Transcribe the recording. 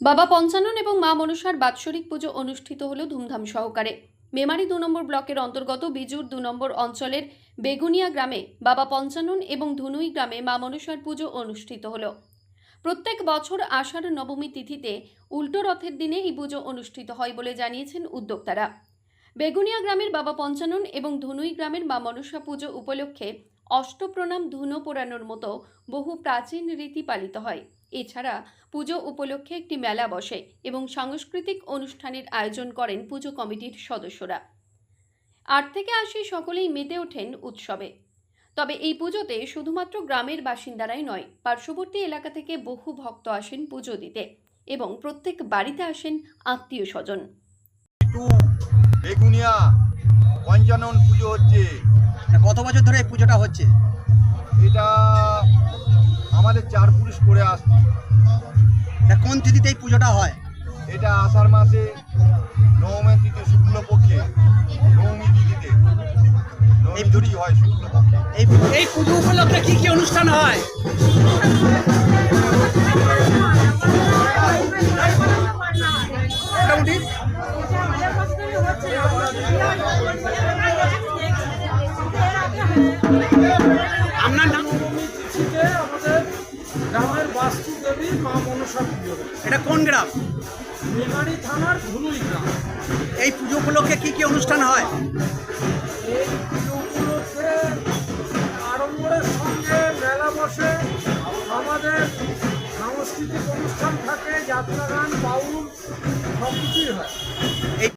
বাবা পঞ্চানন এবং মা মনসার বাৎসরিক পুজো অনুষ্ঠিত হল ধুমধাম সহকারে। মেমারি দু নম্বর ব্লকের অন্তর্গত বিজুর দু নম্বর অঞ্চলের বেগুনিয়া গ্রামে বাবা পঞ্চানন এবং ধুনুই গ্রামে মা মনসার পুজো অনুষ্ঠিত হল। প্রত্যেক বছর আষাঢ় নবমী তিথিতে উল্টো রথের দিনে এই পুজো অনুষ্ঠিত হয় বলে জানিয়েছেন উদ্যোক্তারা। বেগুনিয়া গ্রামের বাবা পঞ্চানন এবং ধুনুই গ্রামের মা মনসা পুজো উপলক্ষে অষ্টপ্রণাম ধুনো পোড়ানোর মতো বহু প্রাচীন রীতি পালিত হয়। এছাড়া পুজো উপলক্ষে একটি মেলা বসে এবং সাংস্কৃতিক অনুষ্ঠানের আয়োজন করেন পুজো কমিটির সদস্যরা। আট থেকে আশি সকলেই মেতে ওঠেন উৎসবে। তবে এই পুজোতে শুধুমাত্র গ্রামের বাসিন্দারাই নয়, পার্শ্ববর্তী এলাকা থেকে বহু ভক্ত আসেন পুজো দিতে এবং প্রত্যেক বাড়িতে আসেন আত্মীয় স্বজন। পঞ্চানন পুজো হচ্ছে। কত বছর ধরে এই পুজোটা হচ্ছে? এটা আমাদের চার পুরুষ করে আসছে। কোন তিথিতে এই পুজোটা হয়? এটা আষাঢ় মাসে নবমী তিথি শুক্লপক্ষে। নবমী তিথিতে। নবমী ধরেই হয় শুক্লপক্ষে। এই এই পুজো উপলক্ষে কি কি অনুষ্ঠান হয়? আপনার নাম? আমাদের গ্রামের বাস্তু দেবী মা মনসা পুজো এটা কোন গ্রাম? মেমারি থানার ধুলুই গ্রাম। এই পুজো উপলক্ষে কি কি অনুষ্ঠান হয়? এই পুজো উপলক্ষে আড়ম্বরের সঙ্গে মেলা বসে আমাদের সাংস্কৃতিক অনুষ্ঠান থাকে যাত্রা গান বাউল সব কিছুই হয়। এই